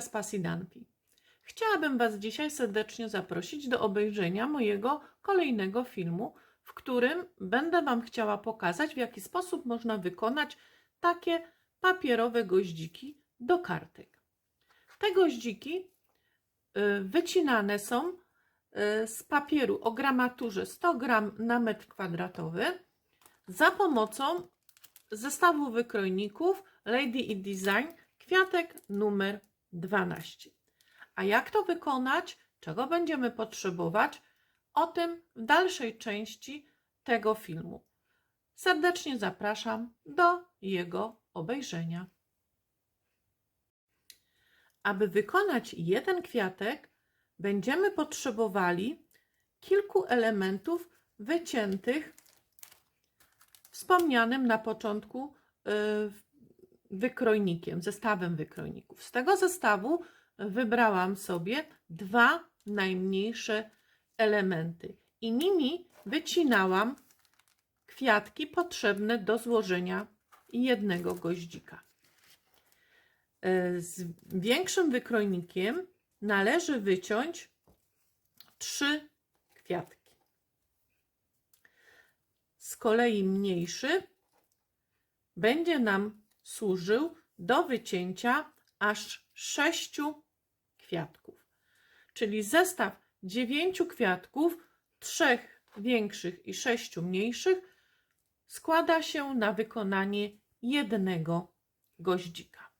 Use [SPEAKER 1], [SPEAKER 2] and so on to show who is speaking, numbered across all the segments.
[SPEAKER 1] Z Pasji Danpi. Chciałabym Was dzisiaj serdecznie zaprosić do obejrzenia mojego kolejnego filmu, w którym będę Wam chciała pokazać, w jaki sposób można wykonać takie papierowe goździki do kartek. Te goździki y, wycinane są y, z papieru o gramaturze 100 gram na metr kwadratowy za pomocą zestawu wykrojników Lady i Design kwiatek numer 12. A jak to wykonać, czego będziemy potrzebować, o tym w dalszej części tego filmu. Serdecznie zapraszam do jego obejrzenia. Aby wykonać jeden kwiatek, będziemy potrzebowali kilku elementów wyciętych wspomnianym na początku y, wykrojnikiem, zestawem wykrojników. Z tego zestawu wybrałam sobie dwa najmniejsze elementy i nimi wycinałam kwiatki potrzebne do złożenia jednego goździka. Z większym wykrojnikiem należy wyciąć trzy kwiatki. Z kolei mniejszy będzie nam służył do wycięcia aż sześciu kwiatków. Czyli zestaw dziewięciu kwiatków, trzech większych i sześciu mniejszych składa się na wykonanie jednego goździka.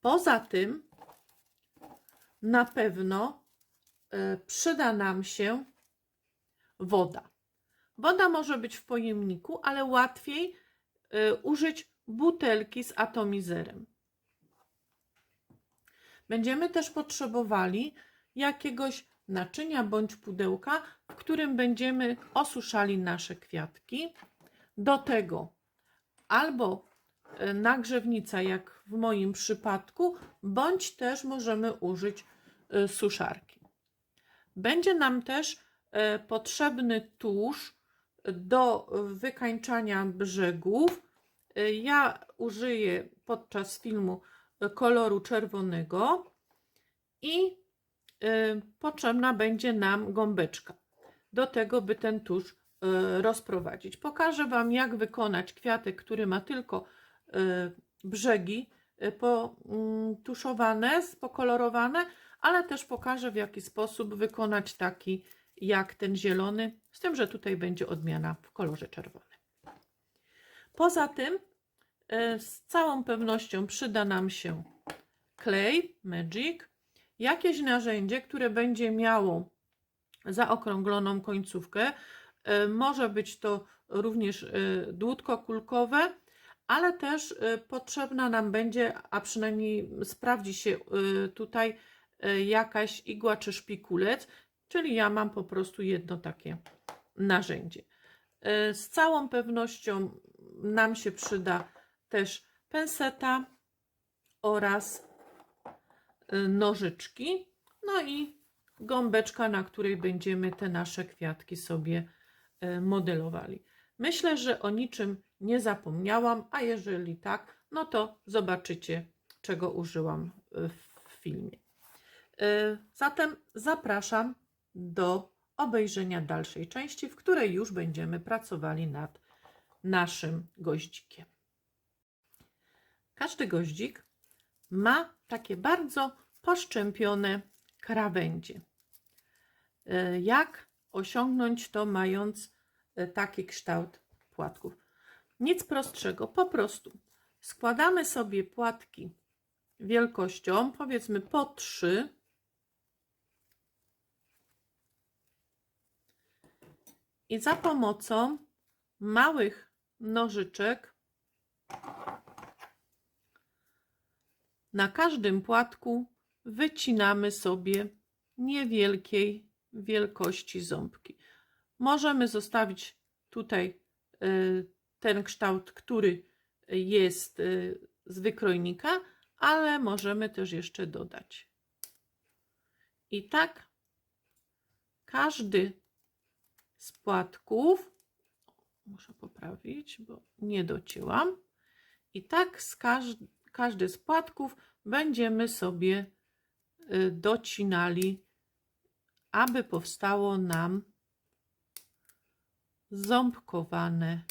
[SPEAKER 1] Poza tym na pewno e, przyda nam się woda. Woda może być w pojemniku, ale łatwiej użyć butelki z atomizerem. Będziemy też potrzebowali jakiegoś naczynia bądź pudełka, w którym będziemy osuszali nasze kwiatki. Do tego albo y, nagrzewnica, jak w moim przypadku, bądź też możemy użyć y, suszarki. Będzie nam też y, potrzebny tusz do wykańczania brzegów. Ja użyję podczas filmu koloru czerwonego i y, potrzebna będzie nam gąbeczka do tego, by ten tusz y, rozprowadzić. Pokażę Wam, jak wykonać kwiatek, który ma tylko y, brzegi potuszowane, pokolorowane, ale też pokażę, w jaki sposób wykonać taki jak ten zielony, z tym, że tutaj będzie odmiana w kolorze czerwonym. Poza tym e, z całą pewnością przyda nam się klej Magic, jakieś narzędzie, które będzie miało zaokrągloną końcówkę. E, Może być to również e, dłutko kulkowe, ale też potrzebna nam będzie, a przynajmniej sprawdzi się tutaj jakaś igła czy szpikulec, Czyli ja mam po prostu jedno takie narzędzie. E, Z całą pewnością nam się przyda też penseta oraz e, nożyczki, no i gąbeczka, na której będziemy te nasze kwiatki sobie e, modelowali. Myślę, że o niczym nie zapomniałam, a jeżeli tak, no to zobaczycie, czego użyłam w filmie. Zatem zapraszam do obejrzenia dalszej części, w której już będziemy pracowali nad naszym goździkiem. Każdy goździk ma takie bardzo poszczępione krawędzie. E, Jak osiągnąć to, mając e, taki kształt płatków? Nic prostszego, po prostu składamy sobie płatki wielkością powiedzmy po 3 I za pomocą małych nożyczek na każdym płatku wycinamy sobie niewielkiej wielkości ząbki. Możemy zostawić tutaj y, ten kształt, który jest y, z wykrojnika, ale możemy też jeszcze dodać. I tak każdy z płatków. Muszę poprawić, bo nie docięłam. I tak z każ każdy z płatków będziemy sobie y, docinali, aby powstało nam ząbkowane,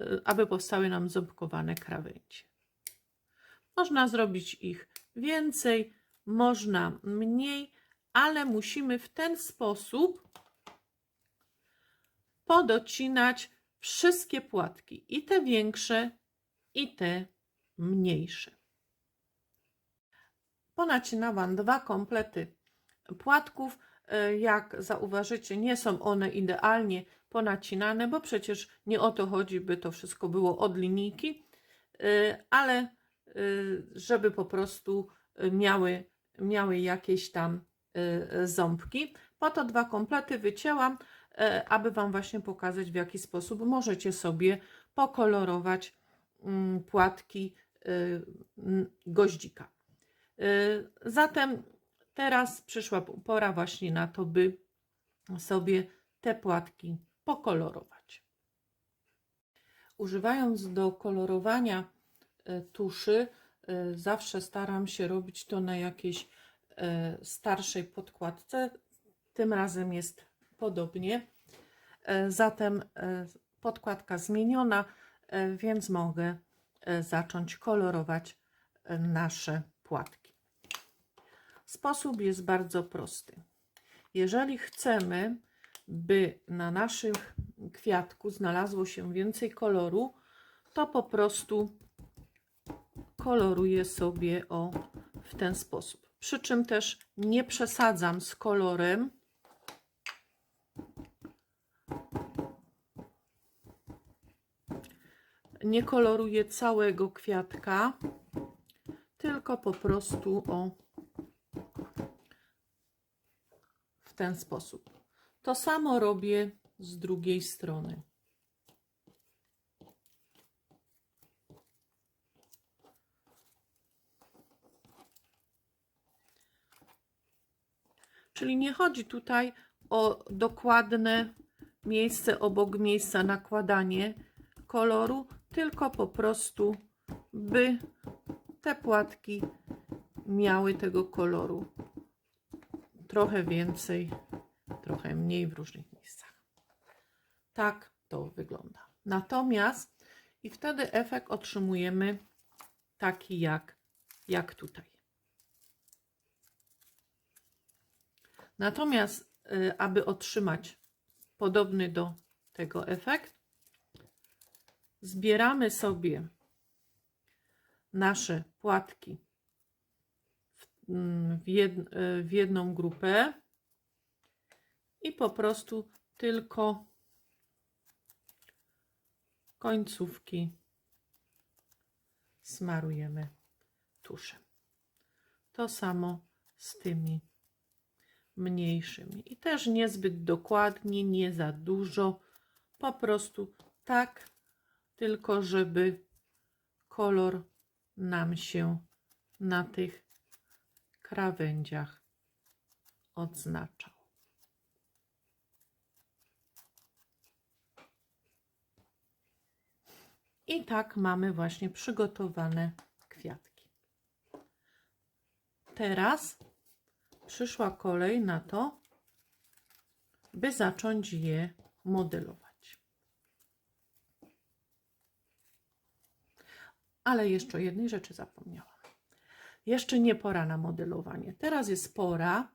[SPEAKER 1] y, aby powstały nam ząbkowane krawędzie. Można zrobić ich więcej, można mniej, ale musimy w ten sposób podocinać wszystkie płatki, i te większe, i te mniejsze. Ponacinałam dwa komplety płatków. E, Jak zauważycie, nie są one idealnie ponacinane, bo przecież nie o to chodzi, by to wszystko było od linijki, e, ale e, żeby po prostu miały, miały jakieś tam ząbki. Po to dwa komplety wycięłam, aby Wam właśnie pokazać, w jaki sposób możecie sobie pokolorować mm, płatki goździka. Zatem teraz przyszła pora właśnie na to, by sobie te płatki pokolorować. Używając do kolorowania tuszy, zawsze staram się robić to na jakiejś starszej podkładce. Tym razem jest podobnie. Zatem podkładka zmieniona, więc mogę zacząć kolorować nasze płatki. Sposób jest bardzo prosty. Jeżeli chcemy, by na naszym kwiatku znalazło się więcej koloru, to po prostu koloruję sobie o w ten sposób. Przy czym też nie przesadzam z kolorem. Nie koloruję całego kwiatka, tylko po prostu o w ten sposób. To samo robię z drugiej strony. Czyli nie chodzi tutaj o dokładne miejsce obok miejsca nakładanie koloru, tylko po prostu, by te płatki miały tego koloru trochę więcej, trochę mniej w różnych miejscach. Tak to wygląda. Natomiast i wtedy efekt otrzymujemy taki jak, jak tutaj. Natomiast, y, aby otrzymać podobny do tego efekt, zbieramy sobie nasze płatki w, mm, y, w jedną grupę i po prostu tylko końcówki smarujemy tuszem. To samo z tymi mniejszymi. I też niezbyt dokładnie, nie za dużo, po prostu tak, tylko żeby kolor nam się na tych krawędziach odznaczał. I tak mamy właśnie przygotowane kwiatki. Teraz przyszła kolej na to, by zacząć je modelować. Ale jeszcze jednej rzeczy zapomniałam. Jeszcze nie pora na modelowanie. Teraz jest pora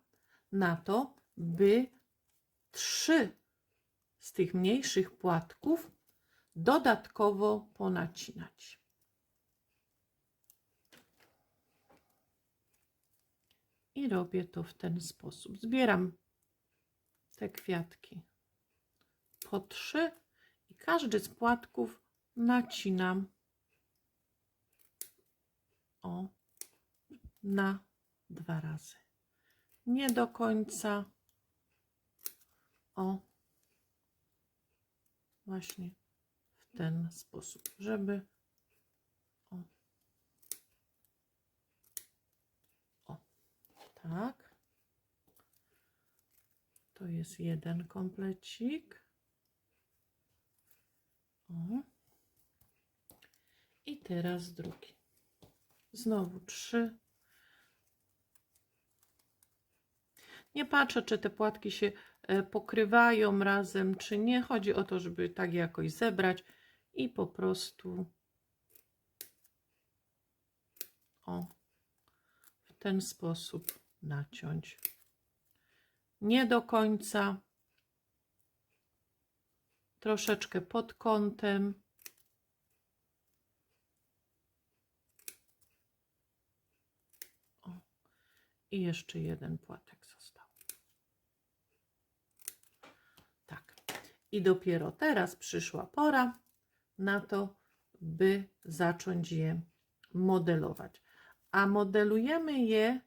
[SPEAKER 1] na to, by trzy z tych mniejszych płatków dodatkowo ponacinać. I robię to w ten sposób. Zbieram te kwiatki po trzy i każdy z płatków nacinam o na dwa razy. Nie do końca o właśnie w ten sposób, żeby o, o tak. To jest jeden komplecik. O. I teraz drugi. Znowu trzy. Nie patrzę, czy te płatki się e, pokrywają razem, czy nie. Chodzi o to, żeby tak jakoś zebrać i po prostu o w ten sposób naciąć. Nie do końca, troszeczkę pod kątem. I jeszcze jeden płatek został. Tak. I dopiero teraz przyszła pora na to, by zacząć je modelować. A modelujemy je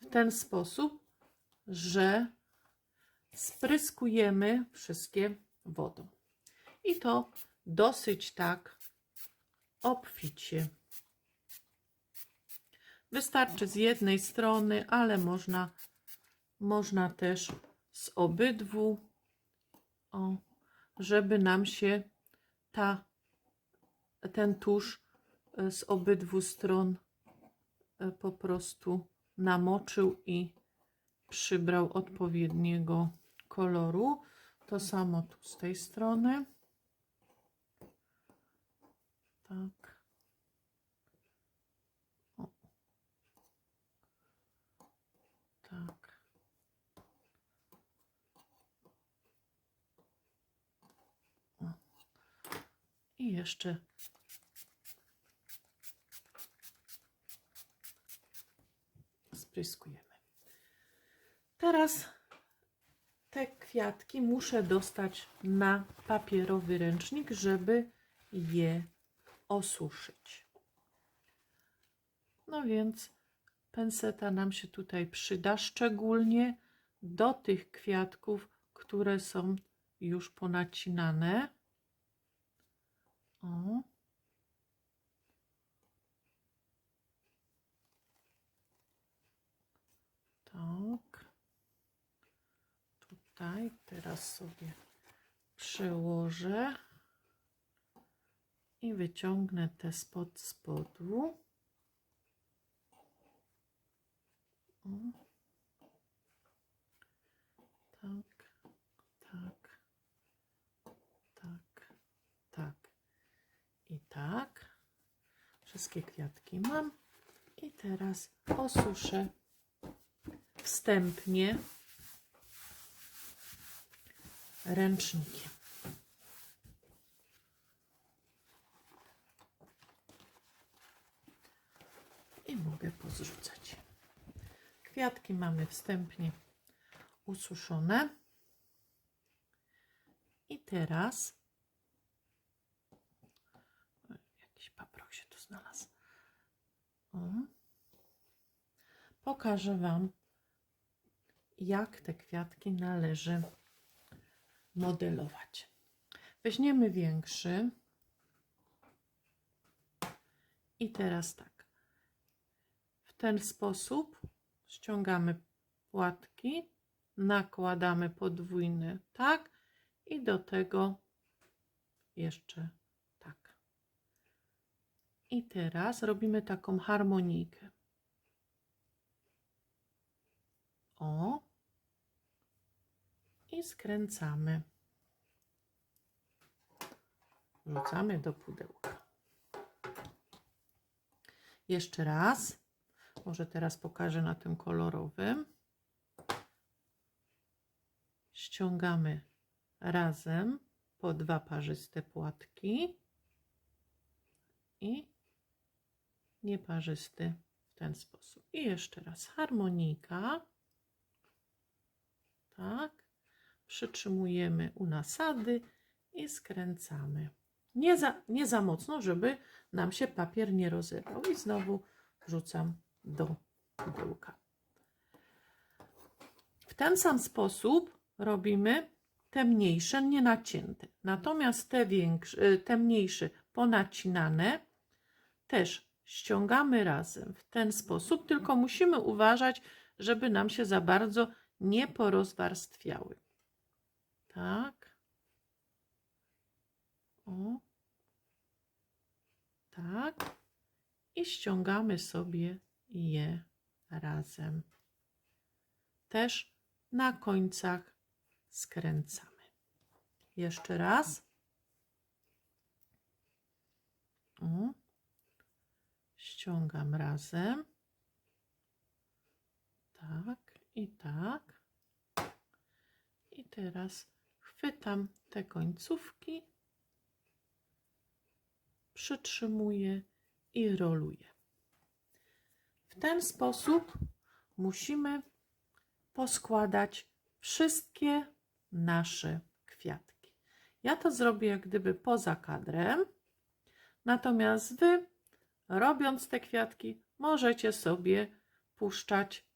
[SPEAKER 1] w ten sposób, że spryskujemy wszystkie wodą. I to dosyć tak obficie. Wystarczy z jednej strony, ale można, można też z obydwu, o, żeby nam się ta, ten tusz e, z obydwu stron e, po prostu namoczył i przybrał odpowiedniego koloru. To samo tu z tej strony. Tak. O. Tak. O. I jeszcze spryskujemy. Teraz te kwiatki muszę dostać na papierowy ręcznik, żeby je osuszyć. No więc penseta nam się tutaj przyda, szczególnie do tych kwiatków, które są już ponacinane. O. Tak. Tutaj teraz sobie przełożę i wyciągnę te spod spodu. O. Tak, tak, tak, tak i tak. Wszystkie kwiatki mam i teraz osuszę wstępnie ręcznikiem. I mogę pozrzucać. Kwiatki mamy wstępnie ususzone. I teraz Oj, jakiś paprok się tu znalazł. O. Pokażę Wam, jak te kwiatki należy modelować. Weźmiemy większy. I teraz tak. W ten sposób ściągamy płatki, nakładamy podwójny tak i do tego jeszcze. I teraz robimy taką harmonijkę. O. I skręcamy. Wrzucamy do pudełka. Jeszcze raz. Może teraz pokażę na tym kolorowym. Ściągamy razem po dwa parzyste płatki i nieparzysty w ten sposób. I jeszcze raz harmonika. Tak. Przytrzymujemy u nasady i skręcamy. Nie za, nie za mocno, żeby nam się papier nie rozerwał. I znowu wrzucam do pudełka. W ten sam sposób robimy te mniejsze, nie nacięte. Natomiast te, większe, te mniejsze, ponacinane, też ściągamy razem w ten sposób, tylko musimy uważać, żeby nam się za bardzo nie porozwarstwiały. Tak. O. Tak. i ściągamy sobie je razem. Też na końcach skręcamy. Jeszcze raz. O. Ściągam razem. Tak i tak. I teraz chwytam te końcówki, przytrzymuję i roluję. W ten sposób musimy poskładać wszystkie nasze kwiatki. Ja to zrobię jak gdyby poza kadrem, natomiast Wy, robiąc te kwiatki, możecie sobie puszczać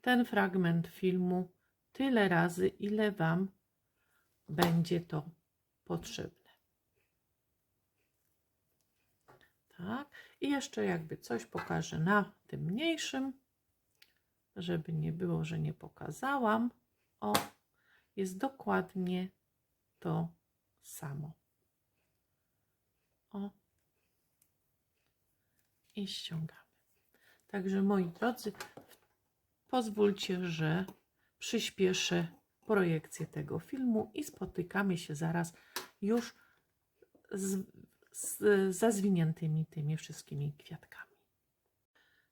[SPEAKER 1] ten fragment filmu tyle razy, ile Wam będzie to potrzebne. Tak, i jeszcze jakby coś pokażę na tym mniejszym, żeby nie było, że nie pokazałam. O, jest dokładnie to samo. O. I ściągamy. Także moi drodzy, pozwólcie, że przyspieszę projekcję tego filmu i spotykamy się zaraz już z, z, ze zwiniętymi tymi wszystkimi kwiatkami.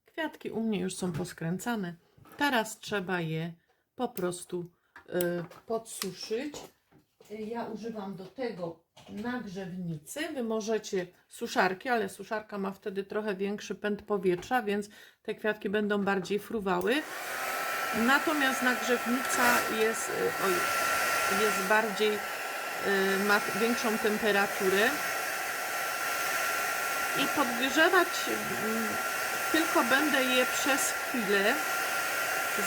[SPEAKER 1] Kwiatki u mnie już są poskręcane. Teraz trzeba je po prostu y, podsuszyć. Ja używam do tego nagrzewnicy. Wy możecie suszarki, ale suszarka ma wtedy trochę większy pęd powietrza, więc te kwiatki będą bardziej fruwały. Natomiast nagrzewnica jest, y, oj, jest bardziej, y, ma większą temperaturę i podgrzewać mm, tylko będę je przez chwilę.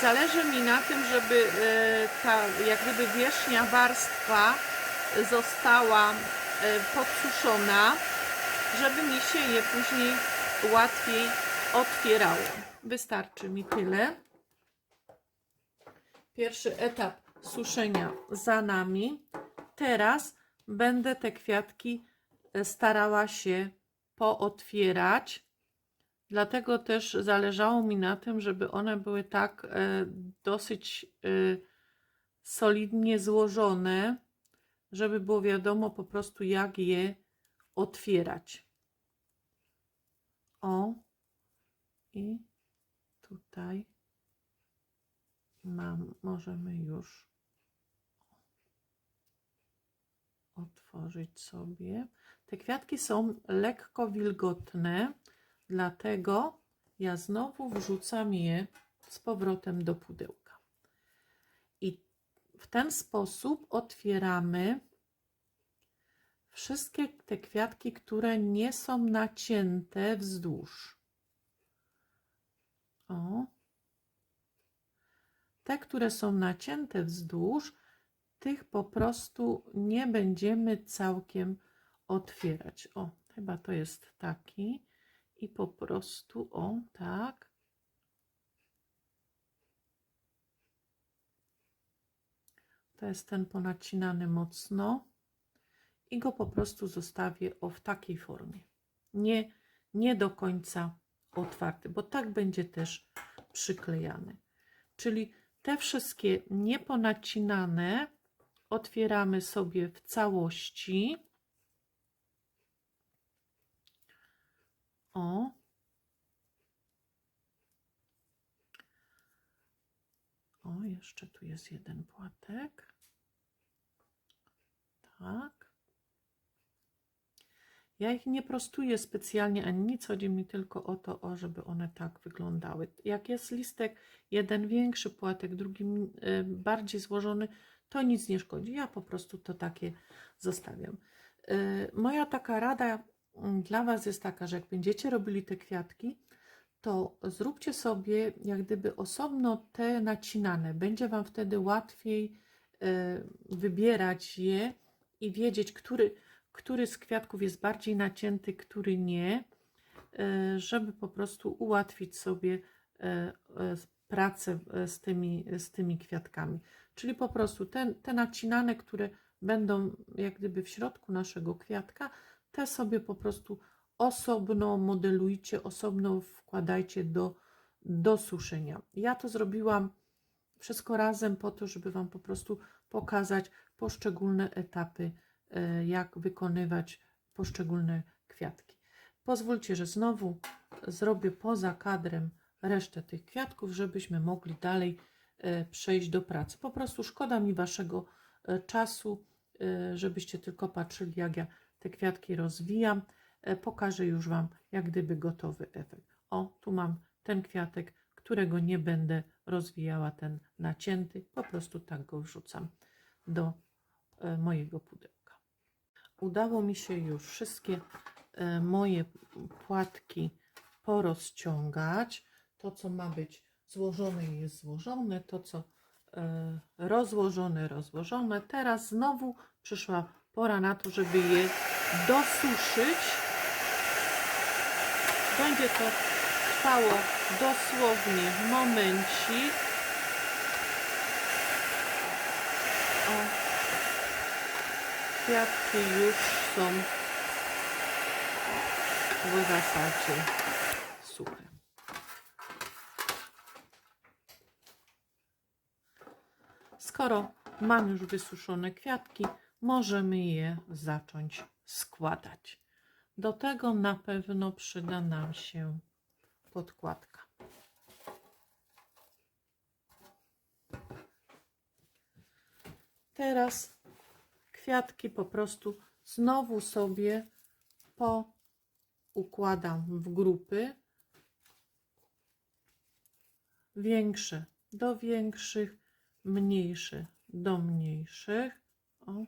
[SPEAKER 1] Zależy mi na tym, żeby y, ta jak gdyby wierzchnia warstwa została podsuszona, żeby mi się je później łatwiej otwierało. Wystarczy mi tyle. Pierwszy etap suszenia za nami. Teraz będę te kwiatki e, starała się pootwierać. Dlatego też zależało mi na tym, żeby one były tak e, dosyć e, solidnie złożone, żeby było wiadomo po prostu jak je otwierać. O, i tutaj mam, możemy już otworzyć sobie. Te kwiatki są lekko wilgotne, dlatego ja znowu wrzucam je z powrotem do pudełka. W ten sposób otwieramy wszystkie te kwiatki, które nie są nacięte wzdłuż. O, te, które są nacięte wzdłuż, tych po prostu nie będziemy całkiem otwierać. O, chyba to jest taki. I po prostu, o, tak. To jest ten ponacinany mocno. I go po prostu zostawię o w takiej formie. Nie, nie do końca otwarty, bo tak będzie też przyklejany. Czyli te wszystkie nieponacinane otwieramy sobie w całości. O. O, jeszcze tu jest jeden płatek. Tak. Ja ich nie prostuję specjalnie ani nic, chodzi mi tylko o to, o, żeby one tak wyglądały. Jak jest listek, jeden większy płatek, drugi y, bardziej złożony, to nic nie szkodzi. Ja po prostu to takie zostawiam. Y, moja taka rada mm, dla Was jest taka, że jak będziecie robili te kwiatki, to zróbcie sobie jak gdyby osobno te nacinane. Będzie Wam wtedy łatwiej y, wybierać je i wiedzieć, który który z kwiatków jest bardziej nacięty, który nie, e, żeby po prostu ułatwić sobie e, e, pracę z tymi, z tymi kwiatkami. Czyli po prostu te, te nacinane, które będą jak gdyby w środku naszego kwiatka, te sobie po prostu osobno modelujcie, osobno wkładajcie do, do suszenia. Ja to zrobiłam wszystko razem po to, żeby Wam po prostu pokazać poszczególne etapy, e, jak wykonywać poszczególne kwiatki. Pozwólcie, że znowu zrobię poza kadrem resztę tych kwiatków, żebyśmy mogli dalej e, przejść do pracy. Po prostu szkoda mi Waszego e, czasu, żebyście tylko patrzyli, jak ja te kwiatki rozwijam. Pokażę już Wam, jak gdyby gotowy efekt. O, tu mam ten kwiatek, którego nie będę rozwijała, ten nacięty. Po prostu tak go wrzucam do e, mojego pudełka. Udało mi się już wszystkie e, moje płatki porozciągać. To, co ma być złożone, jest złożone. To, co e, rozłożone, rozłożone. Teraz znowu przyszła pora na to, żeby je dosuszyć. Będzie to trwało dosłownie momencik. O, kwiatki już są w zasadzie suche. Skoro mam już wysuszone kwiatki, możemy je zacząć składać. Do tego na pewno przyda nam się podkładka. Teraz kwiatki po prostu znowu sobie poukładam w grupy większe do większych, mniejsze do mniejszych. O.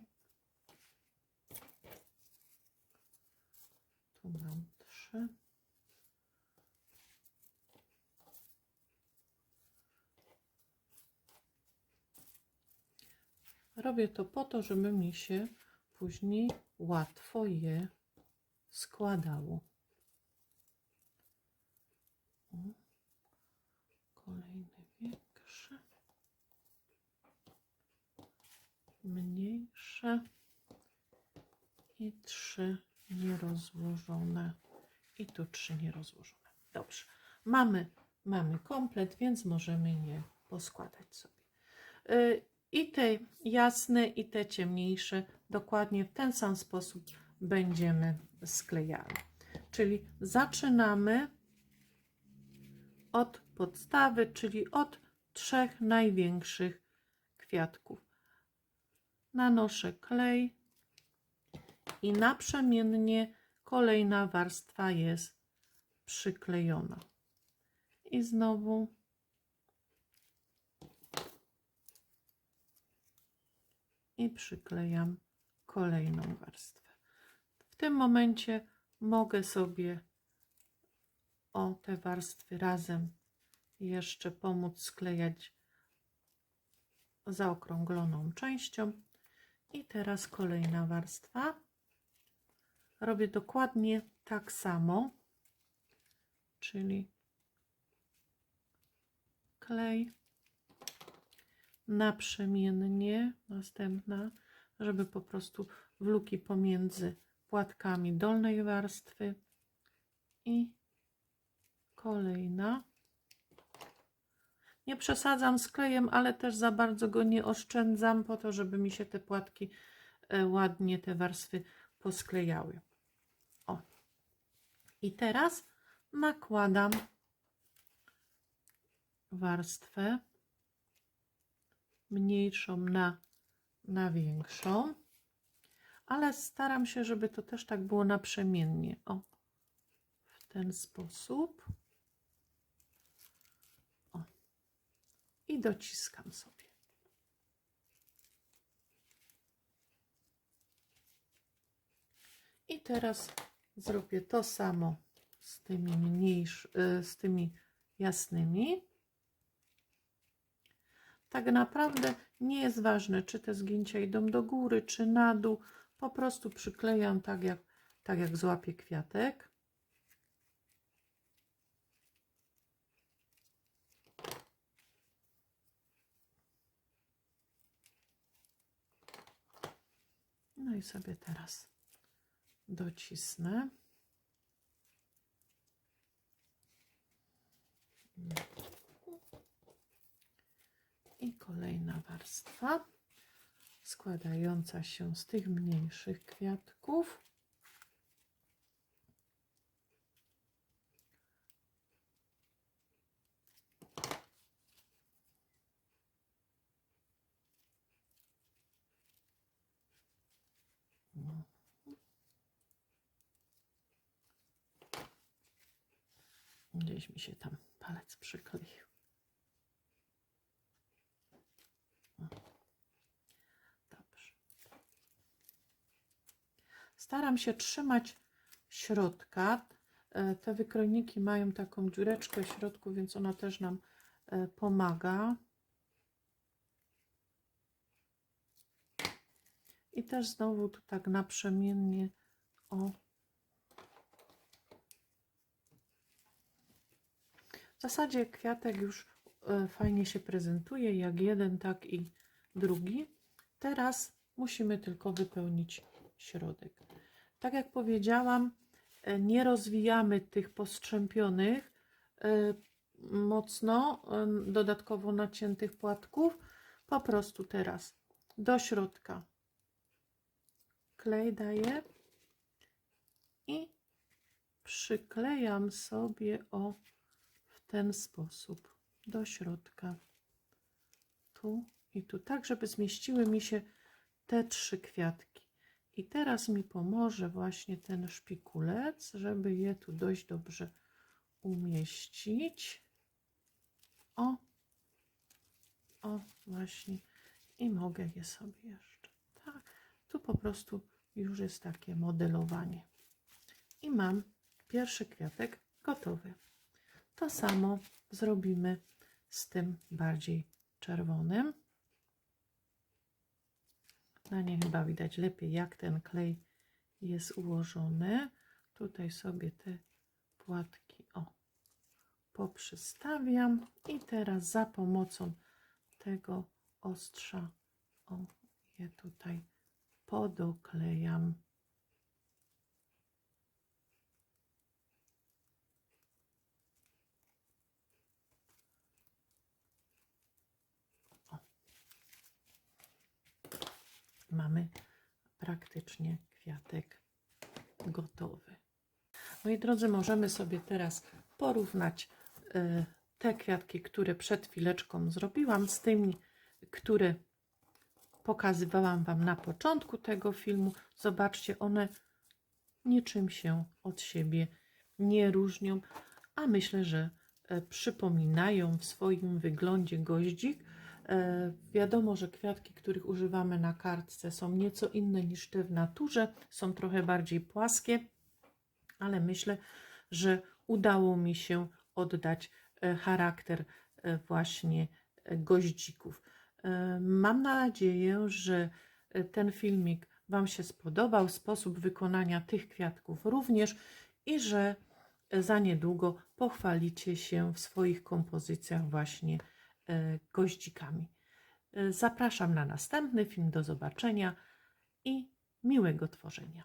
[SPEAKER 1] Tu mam trzy. Robię to po to, żeby mi się później łatwo je składało. Kolejny większy, mniejsze i trzy nierozłożone i tu trzy nierozłożone. Dobrze, mamy, mamy komplet, więc możemy je poskładać sobie. Y, I te jasne, i te ciemniejsze dokładnie w ten sam sposób będziemy sklejali. Czyli zaczynamy od podstawy, czyli od trzech największych kwiatków. Nanoszę klej i naprzemiennie kolejna warstwa jest przyklejona. I znowu i przyklejam kolejną warstwę. W tym momencie mogę sobie o te warstwy razem jeszcze pomóc sklejać zaokrągloną częścią. I teraz kolejna warstwa. Robię dokładnie tak samo, czyli klej naprzemiennie, następna, żeby po prostu w luki pomiędzy płatkami dolnej warstwy i kolejna. Nie przesadzam z klejem, ale też za bardzo go nie oszczędzam po to, żeby mi się te płatki e, ładnie, te warstwy posklejały. O. I teraz nakładam warstwę mniejszą na, na większą, ale staram się, żeby to też tak było naprzemiennie. O, w ten sposób. O. I dociskam sobie. I teraz zrobię to samo z tymi mniejszymi, z tymi jasnymi tak naprawdę nie jest ważne, czy te zgięcia idą do góry, czy na dół. Po prostu przyklejam tak, jak, tak jak złapię kwiatek. No i sobie teraz docisnę. I kolejna warstwa składająca się z tych mniejszych kwiatków. Gdzieś mi się tam palec przykleił. Dobrze. Staram się trzymać środka. E, Te wykrojniki mają taką dziureczkę w środku, więc ona też nam e, pomaga. I też znowu tu tak naprzemiennie o W zasadzie kwiatek już e, fajnie się prezentuje, jak jeden, tak i drugi. Teraz musimy tylko wypełnić środek. Tak jak powiedziałam, e, nie rozwijamy tych postrzępionych e, mocno, dodatkowo naciętych płatków. Po prostu teraz do środka klej daję i przyklejam sobie o w ten sposób do środka. Tu i tu, tak żeby zmieściły mi się te trzy kwiatki. I teraz mi pomoże właśnie ten szpikulec, żeby je tu dość dobrze umieścić. O, o, właśnie. I mogę je sobie jeszcze. Tak, tu po prostu już jest takie modelowanie. I mam pierwszy kwiatek gotowy. To samo zrobimy z tym bardziej czerwonym. Na nie chyba widać lepiej, jak ten klej jest ułożony. Tutaj sobie te płatki o, poprzestawiam i teraz za pomocą tego ostrza o, je tutaj podoklejam. Mamy praktycznie kwiatek gotowy. Moi drodzy, możemy sobie teraz porównać y, te kwiatki, które przed chwileczką zrobiłam, z tymi, które pokazywałam Wam na początku tego filmu. Zobaczcie, one niczym się od siebie nie różnią, a myślę, że e, przypominają w swoim wyglądzie goździk. E, Wiadomo, że kwiatki, których używamy na kartce, są nieco inne niż te w naturze, są trochę bardziej płaskie, ale myślę, że udało mi się oddać e, charakter e, właśnie goździków. Mam nadzieję, że ten filmik Wam się spodobał, sposób wykonania tych kwiatków również i że za niedługo pochwalicie się w swoich kompozycjach właśnie goździkami. E, Zapraszam na następny film. Do zobaczenia i miłego tworzenia.